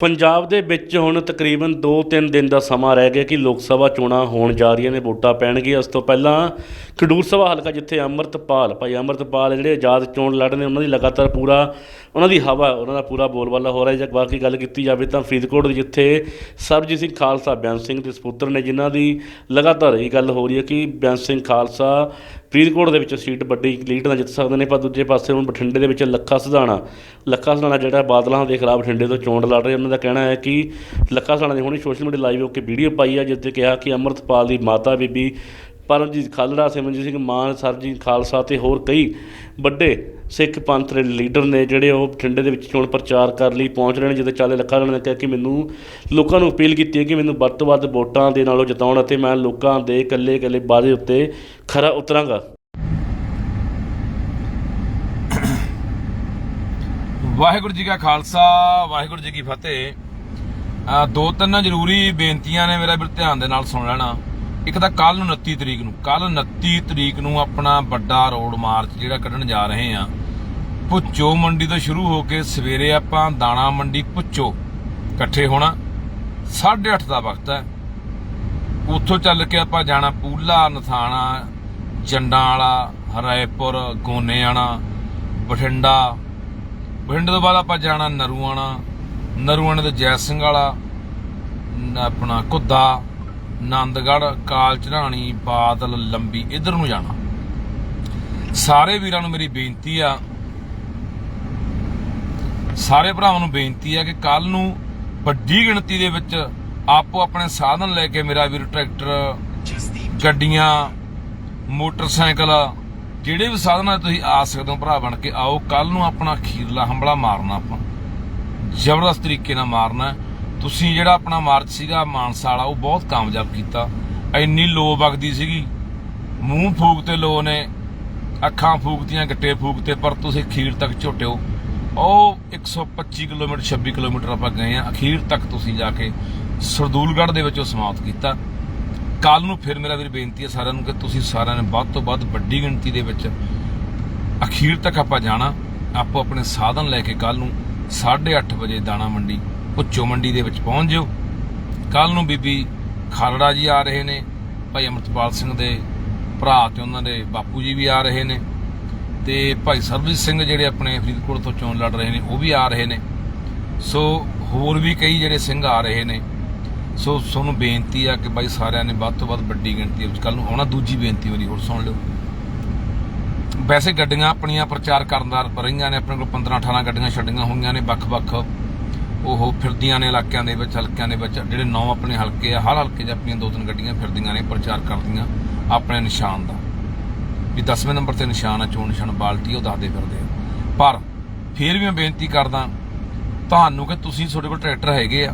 ਪੰਜਾਬ ਦੇ ਵਿੱਚ ਹੁਣ ਤਕਰੀਬਨ 2-3 ਦਿਨ ਦਾ ਸਮਾਂ ਰਹਿ ਗਿਆ ਕਿ ਲੋਕ ਸਭਾ ਚੋਣਾਂ ਹੋਣ ਜਾ ਰਹੀਆਂ ਨੇ, ਵੋਟਾਂ ਪੈਣਗੀਆਂ। ਉਸ ਤੋਂ ਪਹਿਲਾਂ ਖਡੂਰ ਸਭਾ ਹਲਕਾ ਜਿੱਥੇ ਅੰਮ੍ਰਿਤਪਾਲ, ਭਾਈ ਅੰਮ੍ਰਿਤਪਾਲ ਜਿਹੜੇ ਆਜ਼ਾਦ ਚੋਣ ਲੜ ਰਹੇ ਨੇ, ਉਹਨਾਂ ਦੀ ਲਗਾਤਾਰ ਪੂਰਾ, ਉਹਨਾਂ ਦੀ ਹਵਾ, ਉਹਨਾਂ ਦਾ ਪੂਰਾ ਬੋਲਬਾਲਾ ਹੋ ਰਿਹਾ ਜੇ ਬਾਕੀ ਗੱਲ ਕੀਤੀ ਜਾਵੇ ਤਾਂ ਫਰੀਦਕੋਟ ਦੇ ਜਿੱਥੇ ਸਰਬਜੀਤ ਸਿੰਘ ਖਾਲਸਾ ਬਿਆਨ ਸਿੰਘ ਦੇ ਸਪੁੱਤਰ ਨੇ, ਜਿਨ੍ਹਾਂ ਦੀ ਲਗਾਤਾਰ ਇਹ ਗੱਲ ਹੋ ਰਹੀ ਹੈ ਕਿ ਬਿਆਨ ਸਿੰਘ ਖਾਲਸਾ ਫਰੀਦਕੋਟ ਦੇ ਵਿੱਚ ਸੀਟ ਵੱਡੀ ਲੀਡ ਨਾਲ ਜਿੱਤ ਸਕਦੇ ਨੇ, ਪਰ ਦੂਜੇ ਪਾਸੇ ਹੁਣ ਬਠਿੰਡੇ ਦੇ ਵਿੱਚ ਲੱਖਾ ਸਧਾਣਾ ਲੱਖਾ ਸਧਾਣਾ ਜਿਹੜਾ ਬਾਦਲਾਂ ਦੇ ਖਿਲਾਫ ਬਠਿੰਡੇ ਤੋਂ ਚੋਣ ਲੜ ਰਹੇ ਉਹਨਾਂ ਦਾ ਕਹਿਣਾ ਹੈ ਕਿ ਲੱਖਾ ਸਿਧਾਣਾ ਨੇ ਹੁਣੇ ਸੋਸ਼ਲ ਮੀਡੀਆ ਲਾਈਵ ਹੋ ਕੇ ਵੀਡੀਓ ਪਾਈ ਹੈ ਜਿਸ 'ਤੇ ਕਿਹਾ ਕਿ ਅੰਮ੍ਰਿਤਪਾਲ ਦੀ ਮਾਤਾ ਬੀਬੀ, ਪਰਮਜੀਤ ਖਾਲੜਾ, ਸਿਮਰਨਜੀਤ ਸਿੰਘ ਮਾਨ ਸਰਜੀਤ ਖਾਲਸਾ ਤੇ ਹੋਰ ਕਈ ਵੱਡੇ ਸਿੱਖ ਪੰਥ ਦੇ ਲੀਡਰ ਨੇ ਜਿਹੜੇ ਉਹ ਬਠਿੰਡੇ ਦੇ ਵਿੱਚ ਚੋਣ ਪ੍ਰਚਾਰ ਕਰਨ ਲਈ ਪਹੁੰਚ ਰਹੇ ਨੇ ਜਿੱਥੇ ਚਾਲੇ ਲੱਖਾ ਸਿਧਾਣਾ ਨੇ ਕਿਹਾ ਕਿ ਮੈਨੂੰ ਲੋਕਾਂ ਨੂੰ ਅਪੀਲ ਕੀਤੀ ਹੈ ਕਿ ਮੈਨੂੰ ਵੱਧ ਤੋਂ ਵੱਧ ਵੋਟਾਂ ਦੇ ਨਾਲੋਂ ਜਿਤਾਉਣ ਅਤੇ ਮੈਂ ਲੋਕਾਂ ਦੇ ਇਕੱਲੇ ਇਕੱਲੇ ਵਾਅਦੇ ਉੱਤੇ ਖਰਾ ਉਤਰਾਂਗਾ। ਵਾਹਿਗੁਰੂ ਜੀ ਕਾ ਖਾਲਸਾ, ਵਾਹਿਗੁਰੂ ਜੀ ਕੀ ਫਤਿਹ। ਦੋ ਤਿੰਨ ਜ਼ਰੂਰੀ ਬੇਨਤੀਆਂ ਨੇ ਮੇਰਾ ਵੀਰ ਧਿਆਨ ਦੇ ਨਾਲ ਸੁਣ ਲੈਣਾ। ਇੱਕ ਤਾਂ ਕੱਲ ਨੂੰ 29 ਤਰੀਕ ਨੂੰ ਕੱਲ 29 ਤਰੀਕ ਨੂੰ ਆਪਣਾ ਵੱਡਾ ਰੋਡ ਮਾਰਚ ਜਿਹੜਾ ਕੱਢਣ ਜਾ ਰਹੇ ਆ ਪੁੱਚੋ ਮੰਡੀ ਤੋਂ ਸ਼ੁਰੂ ਹੋ ਕੇ ਸਵੇਰੇ ਆਪਾਂ ਦਾਣਾ ਮੰਡੀ ਪੁੱਚੋ। ਇਕੱਠੇ ਹੋਣਾ 8:30 ਦਾ ਵਕਤ ਹੈ। ਉੱਥੋਂ ਚੱਲ ਕੇ ਆਪਾਂ ਜਾਣਾ ਪੂਲਾ, ਨਥਾਣਾ ਜੰਡਾਂ ਵਾਲਾ ਹਰਾਏਪੁਰ, ਗੋਨੇਆਣਾ, ਬਠਿੰਡਾ। ਬਠਿੰਡੇ ਤੋਂ ਬਾਅਦ ਆਪਾਂ ਜਾਣਾ ਨਰੂਆਣਾ, ਨਰੂਆਣੇ ਤੋਂ ਜੈ ਸਿੰਘ ਵਾਲਾ ਆਪਣਾ ਘੁੱਦਾ ਨੰਦਗੜ ਕਾਲ ਚੜਾਣੀ ਬਾਦਲ, ਲੰਬੀ, ਇਧਰ ਨੂੰ ਜਾਣਾ। ਸਾਰੇ ਵੀਰਾਂ ਨੂੰ ਮੇਰੀ ਬੇਨਤੀ ਆ ਸਾਰੇ ਭਰਾਵਾਂ ਨੂੰ ਬੇਨਤੀ ਹੈ ਕਿ ਕੱਲ ਨੂੰ ਵੱਡੀ ਗਿਣਤੀ ਦੇ ਵਿੱਚ ਆਪੋ ਆਪਣੇ ਸਾਧਨ ਲੈ ਕੇ ਮੇਰਾ ਵੀਰ ਟਰੈਕਟਰ, ਗੱਡੀਆਂ, ਮੋਟਰਸਾਈਕਲ, ਜਿਹੜੇ ਵੀ ਸਾਧਨਾਂ ਤੁਸੀਂ ਆ ਸਕਦੇ ਹੋ ਭਰਾ ਬਣ ਕੇ ਆਓ ਕੱਲ ਨੂੰ ਆਪਣਾ ਖੀਰਲਾ ਹੰਬਲਾ ਮਾਰਨਾ ਆਪਾਂ। ਜ਼ਬਰਦਸਤ ਤਰੀਕੇ ਨਾਲ ਮਾਰਨਾ ਤੁਸੀਂ ਜਿਹੜਾ ਆਪਣਾ ਮਾਰਚ ਸੀਗਾ ਮਾਨਸਾ ਵਾਲਾ ਉਹ ਬਹੁਤ ਕਾਮਯਾਬ ਕੀਤਾ। ਇੰਨੀ ਲੋ ਵਗਦੀ ਸੀਗੀ। ਮੂੰਹ ਫੂਕ ਤੇ ਲੋ ਨੇ, ਅੱਖਾਂ ਫੂਕਤੀਆਂ, ਗੱਟੇ ਫੂਕਤੇ, ਪਰ ਤੁਸੀਂ ਖੀਰ ਤੱਕ ਝੋਟਿਓ। ਉਹ 125 ਕਿਲੋਮੀਟਰ 26 ਕਿਲੋਮੀਟਰ ਆਪਾਂ ਗਏ ਆ ਅਖੀਰ ਤੱਕ ਤੁਸੀਂ ਜਾ ਕੇ ਸਰਦੂਲਗੜ੍ਹ ਦੇ ਵਿੱਚ ਉਹ ਸਮਾਪਤ ਕੀਤਾ। ਕੱਲ ਨੂੰ ਫਿਰ ਮੇਰਾ ਵੀਰ ਬੇਨਤੀ ਹੈ ਸਾਰਿਆਂ ਨੂੰ ਕਿ ਤੁਸੀਂ ਸਾਰਿਆਂ ਨੇ ਵੱਧ ਤੋਂ ਵੱਧ ਵੱਡੀ ਗਿਣਤੀ ਦੇ ਵਿੱਚ ਅਖੀਰ ਤੱਕ ਆਪਾਂ ਜਾਣਾ। ਆਪੋ ਆਪਣੇ ਸਾਧਨ ਲੈ ਕੇ ਕੱਲ ਨੂੰ 8:30 ਵਜੇ ਦਾਣਾ ਮੰਡੀ ਪੁੱਚੋ ਮੰਡੀ ਦੇ ਵਿੱਚ ਪਹੁੰਚ ਜਿਓ। ਕੱਲ ਨੂੰ ਬੀਬੀ ਖਾਲੜਾ ਜੀ ਆ ਰਹੇ ਨੇ, ਭਾਈ ਅਮਰਤਪਾਲ ਸਿੰਘ ਦੇ ਭਰਾ ਤੇ ਉਹਨਾਂ ਦੇ ਬਾਪੂ ਜੀ ਵੀ ਆ ਰਹੇ ਨੇ। ਤੇ ਭਾਈ ਸਰਬਜੀਤ ਸਿੰਘ ਜਿਹੜੇ ਆਪਣੇ ਫਰੀਦਕੋਟ ਤੋਂ ਚੋਣ ਲੜ ਰਹੇ ਨੇ, ਉਹ ਵੀ ਆ ਰਹੇ ਨੇ। ਸੋ ਹੋਰ ਵੀ ਕਈ ਜਿਹੜੇ ਸਿੰਘ ਆ ਰਹੇ ਨੇ। ਸੋ ਤੁਹਾਨੂੰ ਬੇਨਤੀ ਆ ਕਿ ਬਾਈ ਸਾਰਿਆਂ ਨੇ ਵੱਧ ਤੋਂ ਵੱਧ ਵੱਡੀ ਗਿਣਤੀ ਵਿੱਚ ਕੱਲ ਨੂੰ ਆਉਣਾ, ਦੂਜੀ ਬੇਨਤੀ ਮੇਰੀ ਹੋਰ ਸੁਣ ਲਿਓ। ਵੈਸੇ ਗੱਡੀਆਂ ਆਪਣੀਆਂ ਪ੍ਰਚਾਰ ਕਰਨ ਦਾ ਰਹੀਆਂ ਨੇ, ਆਪਣੇ ਕੋਲ 15 18 ਗੱਡੀਆਂ ਛੱਡੀਆਂ ਹੋਈਆਂ ਨੇ ਵੱਖ-ਵੱਖ ਉਹ ਫਿਰਦੀਆਂ ਨੇ ਇਲਾਕਿਆਂ ਦੇ ਵਿੱਚ, ਹਲਕਿਆਂ ਦੇ ਵਿੱਚ, ਜਿਹੜੇ ਨੌ ਆਪਣੇ ਹਲਕੇ ਆ, ਹਰ ਹਲਕੇ 'ਚ ਆਪਣੀਆਂ ਦੋ ਤਿੰਨ ਗੱਡੀਆਂ ਫਿਰਦੀਆਂ ਨੇ ਪ੍ਰਚਾਰ ਕਰਦੀਆਂ ਆਪਣੇ ਨਿਸ਼ਾਨ ਦਾ। ਵੀ 10ਵੇਂ ਨੰਬਰ ਤੇ ਨਿਸ਼ਾਨ ਆ, ਚੋਣ ਨਿਸ਼ਾਨ, ਬਾਲਟੀ, ਉਹ ਦੱਸਦੇ ਫਿਰਦੇ ਆ। ਪਰ ਫਿਰ ਵੀ ਮੈਂ ਬੇਨਤੀ ਕਰਦਾ, ਤੁਹਾਨੂੰ ਕਿ ਤੁਸੀਂ ਤੁਹਾਡੇ ਕੋਲ ਟਰੈਕਟਰ ਹੈਗੇ ਆ,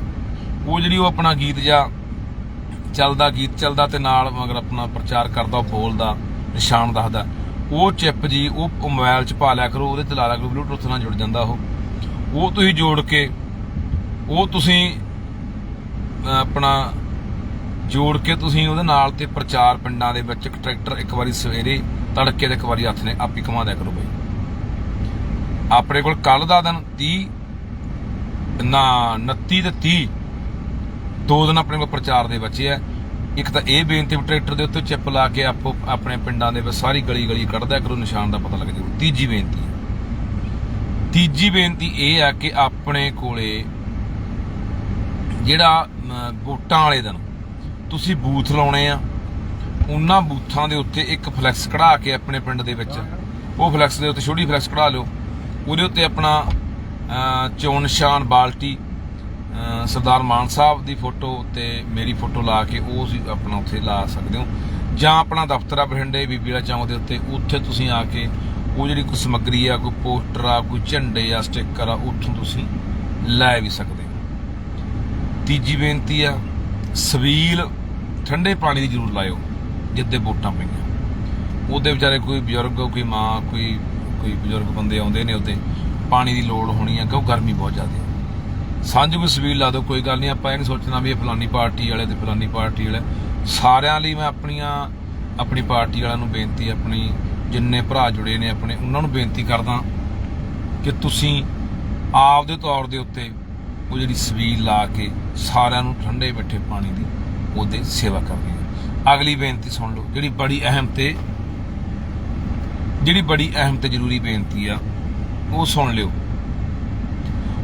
ਉਹ ਜਿਹੜੀ ਉਹ ਆਪਣਾ ਗੀਤ ਜਾਂ ਚੱਲਦਾ ਗੀਤ ਚੱਲਦਾ ਤੇ ਨਾਲ ਮਗਰ ਆਪਣਾ ਪ੍ਰਚਾਰ ਕਰਦਾ, ਉਹ ਬੋਲਦਾ, ਨਿਸ਼ਾਨ ਦੱਸਦਾ, ਉਹ ਚਿੱਪ ਜੀ, ਉਹ ਉਹ ਮੋਬਾਈਲ 'ਚ ਪਾ ਲਿਆ ਕਰੋ, ਉਹਦੇ ਤੇ ਲਾ ਲਿਆ ਕਰੋ ਬਲੂਟੁੱਥ ਨਾਲ ਜੁੜ ਜਾਂਦਾ ਉਹ। ਉਹ ਤੁਸੀਂ ਜੋੜ ਕੇ, ਉਹ ਤੁਸੀਂ ਆਪਣਾ ਜੋੜ ਕੇ ਤੁਸੀਂ ਉਹਦੇ ਨਾਲ ਤੇ ਪ੍ਰਚਾਰ ਪਿੰਡਾਂ ਦੇ ਵਿੱਚ ਟਰੈਕਟਰ ਇੱਕ ਵਾਰੀ ਸਵੇਰੇ ਤੜਕੇ ਦੇ ਇੱਕ ਵਾਰੀ ਹੱਥ ਨੇ ਆਪੀ ਕਮਾ ਦਿਆ ਕਰੋ ਬਈ। ਆਪਣੇ ਕੋਲ ਕੱਲ ਦਾ ਦਿਨ 30 ਨਾ 29 ਤੇ 30 ਦੋ ਦਿਨ ਆਪਣੇ ਕੋਲ ਪ੍ਰਚਾਰ ਦੇ ਬਚੇ ਆ। ਇੱਕ ਤਾਂ ਇਹ ਬੇਨਤੀ ਵੀ ਟਰੈਕਟਰ ਦੇ ਉੱਤੇ ਚਿੱਪ ਲਾ ਕੇ ਆਪੋ ਆਪਣੇ ਪਿੰਡਾਂ ਦੇ ਵਿੱਚ ਸਾਰੀ ਗਲੀ ਗਲੀ ਕੱਢਦਿਆ ਕਰੋ, ਨਿਸ਼ਾਨ ਦਾ ਪਤਾ ਲੱਗ ਜਾਊ। ਤੀਜੀ ਬੇਨਤੀ। ਤੀਜੀ ਬੇਨਤੀ ਇਹ ਆ ਕਿ ਆਪਣੇ ਕੋਲੇ ਜਿਹੜਾ ਵੋਟਾਂ ਵਾਲੇ ਦਿਨ ਤੁਸੀਂ ਬੂਥ ਲਾਉਣੇ ਆ। ਉਹਨਾਂ ਬੂਥਾਂ ਦੇ ਉੱਤੇ ਇੱਕ ਫਲੈਕਸ ਕਢਾ ਕੇ ਆਪਣੇ ਪਿੰਡ ਦੇ ਵਿੱਚ। ਉਹ ਫਲੈਕਸ ਦੇ ਉੱਤੇ ਛੋਟੀ ਫਲੈਕਸ ਕਢਾ ਲਿਓ। ਉਹਦੇ ਉੱਤੇ ਆਪਣਾ ਚੋਣ ਨਿਸ਼ਾਨ, ਬਾਲਟੀ ਸਰਦਾਰ ਮਾਨ ਸਾਹਿਬ ਦੀ ਫੋਟੋ ਤੇ ਮੇਰੀ ਫੋਟੋ ਲਾ ਕੇ ਉਹ ਆਪਣਾ ਉੱਥੇ ਲਾ ਸਕਦੇ ਹੋ। ਜਾਂ ਆਪਣਾ ਦਫ਼ਤਰ ਆ ਬਠਿੰਡੇ, ਬੀਬੀ ਚੌਂਕ ਦੇ ਉੱਤੇ। ਉੱਥੇ ਤੁਸੀਂ ਆ ਕੇ ਉਹ ਜਿਹੜੀ ਕੋਈ ਸਮੱਗਰੀ ਆ, ਕੋਈ ਪੋਸਟਰ ਆ, ਕੋਈ ਝੰਡੇ ਆ, ਸਟicker ਆ, ਉੱਥੋਂ ਤੁਸੀਂ ਲੈ ਵੀ ਸਕਦੇ ਹੋ। ਤੀਜੀ ਬੇਨਤੀ ਆ, ਸਵੀਲ ਠੰਡੇ ਪਾਣੀ ਦੀ ਜ਼ਰੂਰ ਲਾਇਓ। ਜਿੱਦੇ ਵੋਟਾਂ ਪਈਆਂ। ਉਹਦੇ ਵਿਚਾਰੇ ਕੋਈ ਬਜ਼ੁਰਗ, ਕੋਈ ਮਾਂ, ਕੋਈ ਕੋਈ ਬਜ਼ੁਰਗ ਬੰਦੇ ਆਉਂਦੇ ਨੇ ਉੱਤੇ ਪਾਣੀ ਦੀ ਲੋੜ ਹੋਣੀ ਆ, ਕਿਉਂ ਗਰਮੀ ਬਹੁਤ ਜ਼ਿਆਦਾ ਹੈ ਸਾਂਝ ਕੋਈ ਸਵੀਲ ਲਾ ਦਿਓ, ਕੋਈ ਗੱਲ ਨਹੀਂ, ਆਪਾਂ ਇਹ ਨਹੀਂ ਸੋਚਣਾ ਵੀ ਇਹ ਫਲਾਨੀ ਪਾਰਟੀ ਵਾਲੇ ਤੇ ਫਲਾਨੀ ਪਾਰਟੀ ਵਾਲੇ। ਸਾਰਿਆਂ ਲਈ ਮੈਂ ਆਪਣੀਆਂ, ਆਪਣੀ ਪਾਰਟੀ ਵਾਲਿਆਂ ਨੂੰ ਬੇਨਤੀ, ਆਪਣੀ ਜਿੰਨੇ ਭਰਾ ਜੁੜੇ ਨੇ, ਆਪਣੇ ਉਹਨਾਂ ਨੂੰ ਬੇਨਤੀ ਕਰਦਾ ਕਿ ਤੁਸੀਂ ਆਪਦੇ ਤੌਰ ਦੇ ਉੱਤੇ ਉਹ ਜਿਹੜੀ ਸਵੀਲ ਲਾ ਕੇ ਸਾਰਿਆਂ ਨੂੰ ਠੰਡੇ ਮਿੱਠੇ ਪਾਣੀ ਦੀ ਉਹਦੀ ਸੇਵਾ ਕਰਨੀ ਹੈ। ਅਗਲੀ ਬੇਨਤੀ ਸੁਣ ਲਓ, ਜਿਹੜੀ ਬੜੀ ਅਹਿਮ ਤੇ ਜਿਹੜੀ ਬੜੀ ਅਹਿਮ ਤੇ ਜ਼ਰੂਰੀ ਬੇਨਤੀ ਆ, ਉਹ ਸੁਣ ਲਿਓ।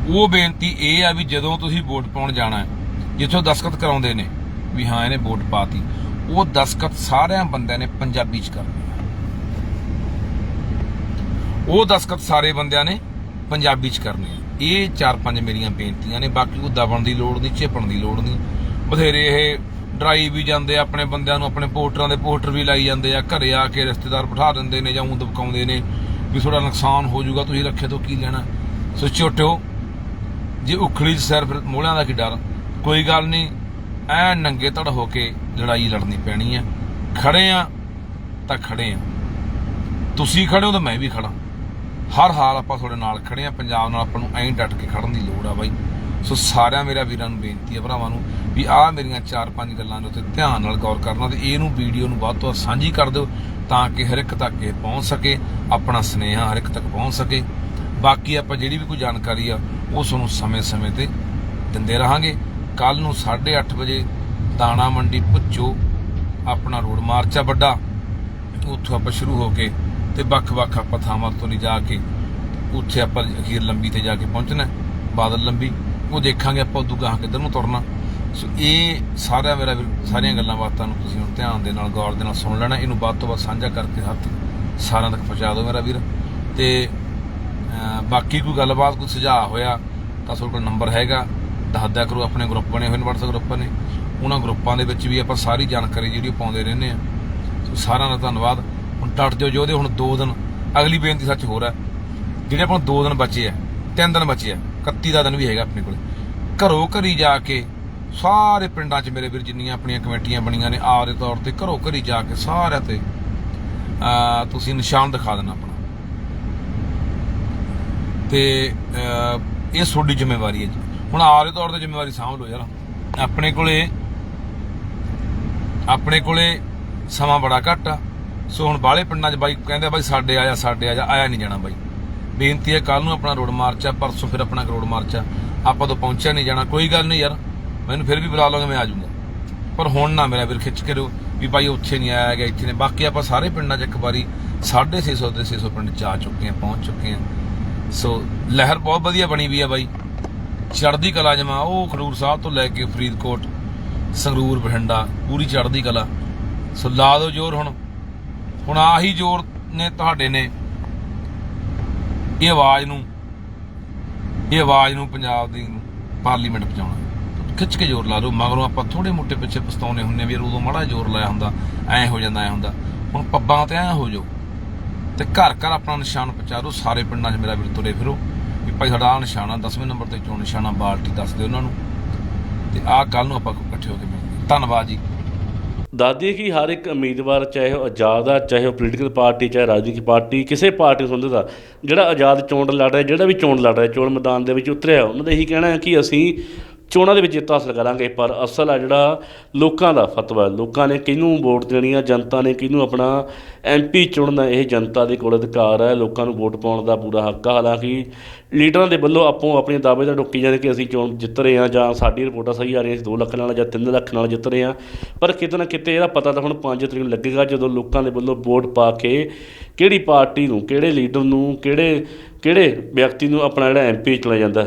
ਉਹ ਬੇਨਤੀ ਇਹ ਆ ਵੀ ਜਦੋਂ ਤੁਸੀਂ ਵੋਟ ਪਾਉਣ ਜਾਣਾ ਜਿੱਥੋਂ ਦਸਖਤ ਕਰਾਉਂਦੇ ਨੇ, ਵੀ ਹਾਂ, ਇਹਨੇ ਵੋਟ ਪਾਤੀ, ਉਹ ਦਸਖਤ ਸਾਰਿਆਂ ਬੰਦਿਆਂ ਨੇ ਪੰਜਾਬੀ ਚ ਕਰਨੇ ਆ। ਉਹ ਦਸਖਤ ਸਾਰੇ ਬੰਦਿਆਂ ਨੇ ਪੰਜਾਬੀ ਚ ਕਰਨੇ ਆ। ਇਹ ਚਾਰ ਪੰਜ ਮੇਰੀਆਂ ਬੇਨਤੀਆਂ ਨੇ, ਬਾਕੀ ਉਹ ਦਬਣ ਦੀ ਲੋੜ ਨਹੀਂ ਝੇਪਣ ਦੀ ਲੋੜ ਨਹੀਂ। ਬਥੇਰੇ ਇਹ ਡਰਾਈ ਵੀ ਜਾਂਦੇ ਆ, ਆਪਣੇ ਬੰਦਿਆਂ ਨੂੰ, ਆਪਣੇ ਪੋਸਟਰਾਂ ਦੇ ਪੋਸਟਰ ਵੀ ਲਾਈ ਜਾਂਦੇ ਆ, ਘਰੇ ਆ ਕੇ ਰਿਸ਼ਤੇਦਾਰ ਬਿਠਾ ਦਿੰਦੇ ਨੇ ਜਾਂ ਉਹ ਦਬਕਾਉਂਦੇ ਨੇ ਵੀ ਥੋੜਾ ਨੁਕਸਾਨ ਹੋ ਜਾਊਗਾ, ਤੁਸੀਂ ਰੱਖੇ ਤੋਂ ਕੀ ਲੈਣਾ। ਸੋ ਝੋਟਿਓ ਜੇ ਉਖਲੀ 'ਚ ਸਿਰ ਫਿਰ ਮੋਹਲਿਆਂ ਦਾ ਕੀ ਡਰ? ਕੋਈ ਗੱਲ ਨਹੀਂ ਐ ਨੰਗੇ ਤੜ ਹੋ ਕੇ ਲੜਾਈ ਲੜਨੀ ਪੈਣੀ ਹੈ ਖੜੇ ਆ ਤਾਂ ਖੜੇ ਆ। ਤੁਸੀਂ ਖੜੇ ਹੋ ਤਾਂ ਮੈਂ ਵੀ ਖੜਾ। ਹਰ ਹਾਲ ਆਪਾਂ ਤੁਹਾਡੇ ਨਾਲ ਖੜੇ ਆ, ਪੰਜਾਬ ਨਾਲ ਆਪਾਂ ਨੂੰ ਐਂ ਡਟ ਕੇ ਖੜਨ ਦੀ ਲੋੜ ਆ ਬਾਈ। ਸੋ ਸਾਰਿਆਂ ਮੇਰਾ ਵੀਰਾਂ ਨੂੰ ਬੇਨਤੀ ਹੈ ਭਰਾਵਾਂ ਨੂੰ ਵੀ ਆਹ ਮੇਰੀਆਂ ਚਾਰ ਪੰਜ ਗੱਲਾਂ ਦੇ ਉੱਤੇ ਧਿਆਨ ਨਾਲ ਗੌਰ ਕਰਨਾ ਤੇ ਇਹਨੂੰ ਵੀਡੀਓ ਨੂੰ ਵੱਧ ਤੋਂ ਵੱਧ ਸਾਂਝੀ ਕਰ ਦਿਓ ਤਾਂ ਕਿ ਹਰ ਇੱਕ ਤੱਕ ਇਹ ਪਹੁੰਚ ਸਕੇ, ਆਪਣਾ ਸੁਨੇਹਾ ਹਰ ਇੱਕ ਤੱਕ ਪਹੁੰਚ ਸਕੇ। ਬਾਕੀ ਆਪਾਂ ਜਿਹੜੀ ਵੀ ਕੋਈ ਜਾਣਕਾਰੀ ਆ, ਉਹ ਤੁਹਾਨੂੰ ਸਮੇਂ-ਸਮੇਂ ਤੇ ਦਿੰਦੇ ਰਹਾਂਗੇ। ਕੱਲ ਨੂੰ 8:30 ਵਜੇ ਦਾਣਾ ਮੰਡੀ ਪੁੱਚੋ ਆਪਣਾ ਰੋਡ ਮਾਰਚ ਆ ਵੱਡਾ, ਉੱਥੋਂ ਆਪਾਂ ਸ਼ੁਰੂ ਹੋ ਕੇ ਤੇ ਵੱਖ-ਵੱਖ ਆਪਾਂ ਥਾਵਾਂ ਤੋਂ ਨਹੀਂ ਜਾ ਕੇ, ਉੱਥੇ ਆਪਾਂ ਅਖੀਰ ਲੰਬੀ ਤੇ ਜਾ ਕੇ ਪਹੁੰਚਣਾ, ਬਾਦਲ ਲੰਬੀ। ਉਹ ਦੇਖਾਂਗੇ ਆਪਾਂ ਉਦੋਂ ਗਾਹਾਂ ਕਿੱਧਰ ਨੂੰ ਤੁਰਨਾ। ਸੋ ਇਹ ਸਾਰਾ ਮੇਰਾ ਵੀਰ- ਸਾਰੀਆਂ ਗੱਲਾਂ ਬਾਤਾਂ ਨੂੰ ਤੁਸੀਂ ਹੁਣ ਧਿਆਨ ਦੇ ਨਾਲ, ਗੌਰ ਦੇ ਨਾਲ ਸੁਣ ਲੈਣਾ। ਇਹਨੂੰ ਵੱਧ ਤੋਂ ਵੱਧ ਸਾਂਝਾ ਕਰਕੇ ਹੱਥ ਸਾਰਿਆਂ ਤੱਕ ਪਹੁੰਚਾ ਦਿਓ ਮੇਰਾ ਵੀਰ। ਤੇ ਬਾਕੀ ਕੋਈ ਗੱਲਬਾਤ, ਕੋਈ ਸੁਝਾਅ ਹੋਇਆ ਤਾਂ ਤੁਹਾਡੇ ਕੋਲ ਨੰਬਰ ਹੈਗਾ। ਦੱਸ ਕਰੋ, ਆਪਣੇ ਗਰੁੱਪ ਬਣੇ ਹੋਏ ਨੇ, WhatsApp ਗਰੁੱਪ ਨੇ ਉਹਨਾਂ ਗਰੁੱਪਾਂ ਦੇ ਵਿੱਚ ਵੀ ਆਪਾਂ ਸਾਰੀ ਜਾਣਕਾਰੀ ਜਿਹੜੀ ਉਹ ਪਾਉਂਦੇ ਰਹਿੰਦੇ ਆ ਸੋ ਸਾਰਿਆਂ ਦਾ ਧੰਨਵਾਦ। ਹੁਣ ਡਟ ਦਿਓ ਜੋ ਉਹਦੇ, ਹੁਣ 2 ਦਿਨ। ਅਗਲੀ ਬੇਨਤੀ ਸੱਚ ਹੋਰ ਹੈ। ਜਿਹੜੇ ਆਪਾਂ 2 ਦਿਨ ਬਚੇ ਆ 3 ਦਿਨ ਬਚੇ ਆ 31 ਦਾ ਦਿਨ ਵੀ ਹੈਗਾ ਆਪਣੇ ਕੋਲ। ਘਰੋਂ ਘਰੀ ਜਾ ਕੇ ਸਾਰੇ ਪਿੰਡਾਂ 'ਚ ਮੇਰੇ ਵੀਰ ਜਿੰਨੀਆਂ ਆਪਣੀਆਂ ਕਮੇਟੀਆਂ ਬਣੀਆਂ ਨੇ ਆਪ ਤੌਰ ਤੇ ਘਰੋਂ ਘਰੀ ਜਾ ਕੇ ਸਾਰਿਆਂ ਤੇ ਆ ਤੁਸੀਂ ਨਿਸ਼ਾਨ ਦਿਖਾ ਦੇਣਾ ਆਪਣਾ। ਤੇ ਇਹ ਤੁਹਾਡੀ ਜ਼ਿੰਮੇਵਾਰੀ ਹੈ ਜੀ। ਹੁਣ ਆਪ ਤੌਰ ਤੇ ਜ਼ਿੰਮੇਵਾਰੀ ਸਾਂਭ ਲਓ ਯਾਰ। ਆਪਣੇ ਕੋਲੇ ਆਪਣੇ ਕੋਲੇ ਸਮਾਂ ਬੜਾ ਘੱਟ ਆ। ਸੋ ਹੁਣ ਬਾਹਲੇ ਪਿੰਡਾਂ 'ਚ ਬਾਈ ਕਹਿੰਦੇ ਬਾਈ ਸਾਡੇ ਆ ਜਾ ਸਾਡੇ ਆ ਜਾ ਆਇਆ ਨਹੀਂ ਜਾਣਾ ਬਾਈ। ਬੇਨਤੀ ਹੈ ਕੱਲ ਨੂੰ ਆਪਣਾ ਰੋਡ ਮਾਰਚ ਆ ਪਰਸੋਂ ਫਿਰ ਆਪਣਾ ਰੋਡ ਮਾਰਚ ਆ ਆਪਾਂ ਤੋਂ ਪਹੁੰਚਿਆ ਨਹੀਂ ਜਾਣਾ। ਕੋਈ ਗੱਲ ਨਹੀਂ ਯਾਰ, ਮੈਨੂੰ ਫਿਰ ਵੀ ਬੁਲਾ ਲਓਗੇ, ਮੈਂ ਆ ਜਾਊਂਗਾ। ਪਰ ਹੁਣ ਨਾ ਮੇਰਾ ਵੀਰ ਖਿੱਚ ਕੇ ਰਿਓ ਵੀ ਭਾਈ ਉੱਥੇ ਨਹੀਂ ਆਇਆ ਗਿਆ ਇੱਥੇ ਨੇ ਬਾਕੀ ਆਪਾਂ ਸਾਰੇ ਪਿੰਡਾਂ 'ਚ ਇੱਕ ਵਾਰੀ 650 ਦੇ 600 ਪਿੰਡ 'ਚ ਆ ਚੁੱਕੇ ਆ ਪਹੁੰਚ ਚੁੱਕੇ ਆ ਸੋ ਲਹਿਰ ਬਹੁਤ ਵਧੀਆ ਬਣੀ ਵੀ ਆ ਬਾਈ। ਚੜ੍ਹਦੀ ਕਲਾ ਜਮਾ, ਉਹ ਖਡੂਰ ਸਾਹਿਬ ਤੋਂ ਲੈ ਕੇ ਫਰੀਦਕੋਟ, ਸੰਗਰੂਰ, ਬਠਿੰਡਾ, ਪੂਰੀ ਚੜ੍ਹਦੀ ਕਲਾ। ਸੋ ਲਾ ਦਿਓ ਜ਼ੋਰ ਹੁਣ। ਹੁਣ ਆਹੀ ਜ਼ੋਰ ਨੇ, ਤੁਹਾਡੇ ਨੇ। ਇਹ ਆਵਾਜ਼ ਨੂੰ, ਇਹ ਆਵਾਜ਼ ਨੂੰ ਪੰਜਾਬ ਦੀ ਪਾਰਲੀਮੈਂਟ ਪਹੁੰਚਾਉਣਾ। ਖਿੱਚ ਕੇ ਜ਼ੋਰ ਲਾ ਲਓ ਮਗਰੋਂ ਆਪਾਂ ਥੋੜੇ ਮੋਟੇ ਪਿੱਛੇ ਪਛਤਾਉਨੇ ਹੁੰਨੇ ਵੀ ਯਾਰ ਉਦੋਂ ਮਾੜਾ ਜ਼ੋਰ ਲਾਇਆ ਹੁੰਦਾ, ਐ ਹੋ ਜਾਂਦਾ, ਐ ਹੁੰਦਾ। ਹੁਣ ਪੱਬਾਂ ਤੇ ਐ ਹੋ ਜਾਓ ਤੇ ਘਰ ਘਰ ਆਪਣਾ ਨਿਸ਼ਾਨ ਪਹੁੰਚਾ ਦਿਓ, ਸਾਰੇ ਪਿੰਡਾਂ 'ਚ ਮੇਰਾ ਵੀਰ ਤੁਰੇ ਫਿਰੋ। ਵੀ ਭਾਈ ਸਾਡਾ ਆਹ ਨਿਸ਼ਾਨਾ 10ਵੇਂ ਨੰਬਰ ਤੇ ਚੋਣ ਨਿਸ਼ਾਨਾ ਬਾਲਟੀ ਦੱਸ ਦਿਓ ਉਹਨਾਂ ਨੂੰ। ਤੇ ਆਹ ਕੱਲ ਨੂੰ ਆਪਾਂ ਇਕੱਠੇ ਹੋ ਕੇ ਮਿਲਦੇ ਧੰਨਵਾਦ ਜੀ। ਦੱਸਦੀ ਕਿ ਹਰ ਇੱਕ ਉਮੀਦਵਾਰ, ਚਾਹੇ ਉਹ ਆਜ਼ਾਦ ਆ, ਚਾਹੇ ਉਹ ਪੋਲੀਟੀਕਲ ਪਾਰਟੀ ਚਾਹੇ ਰਾਜਨੀਤਿਕ ਪਾਰਟੀ ਕਿਸੇ ਪਾਰਟੀ ਨੂੰ ਸੰਬੰਧਿਤ ਆ, ਜਿਹੜਾ ਆਜ਼ਾਦ ਚੋਣ ਲੜ ਰਿਹਾ, ਜਿਹੜਾ ਵੀ ਚੋਣ ਲੜ ਰਿਹਾ, ਚੋਣ ਮੈਦਾਨ ਦੇ ਵਿੱਚ ਉਤਰਿਆ, ਉਹਨਾਂ ਦਾ ਇਹੀ ਕਹਿਣਾ ਹੈ ਕਿ ਅਸੀਂ ਚੋਣਾਂ ਦੇ ਵਿੱਚ ਜਿੱਤ ਹਾਸਲ ਕਰਾਂਗੇ, ਪਰ ਅਸਲ ਆ ਜਿਹੜਾ ਲੋਕਾਂ ਦਾ ਫਤਵਾ, ਲੋਕਾਂ ਨੇ ਕਿਹਨੂੰ ਵੋਟ ਦੇਣੀ ਆ, ਜਨਤਾ ਨੇ ਕਿਹਨੂੰ ਆਪਣਾ ਐਮਪੀ ਚੁਣਨਾ, ਇਹ ਜਨਤਾ ਦੇ ਕੋਲ ਅਧਿਕਾਰ ਹੈ ਲੋਕਾਂ ਨੂੰ ਵੋਟ ਪਾਉਣ ਦਾ ਪੂਰਾ ਹੱਕ ਆ। ਹਾਲਾਂਕਿ ਲੀਡਰਾਂ ਦੇ ਵੱਲੋਂ ਆਪੋ ਆਪਣੇ ਦਾਅਵੇ ਤਾਂ ਡੋਕੀ ਜਾਂਦੇ ਕਿ ਅਸੀਂ ਚੋਣ ਜਿੱਤ ਰਹੇ ਹਾਂ ਜਾਂ ਸਾਡੀ ਰਿਪੋਰਟਾਂ ਸਹੀ ਆ ਰਹੀਆਂ, ਅਸੀਂ 2 ਲੱਖ ਨਾਲ ਜਾਂ 3 ਲੱਖ ਨਾਲ ਜਿੱਤ ਰਹੇ ਹਾਂ, ਪਰ ਕਿਤੇ ਨਾ ਕਿਤੇ ਇਹਦਾ ਪਤਾ ਤਾਂ ਹੁਣ 5 ਤਰੀਕ ਨੂੰ ਲੱਗੇਗਾ ਜਦੋਂ ਲੋਕਾਂ ਦੇ ਵੱਲੋਂ ਵੋਟ ਪਾ ਕੇ ਕਿਹੜੀ ਪਾਰਟੀ ਨੂੰ, ਕਿਹੜੇ ਲੀਡਰ ਨੂੰ, ਕਿਹੜੇ ਕਿਹੜੇ ਵਿਅਕਤੀ ਨੂੰ ਆਪਣਾ ਜਿਹੜਾ ਐਮਪੀ ਚੁਣਿਆ ਜਾਂਦਾ।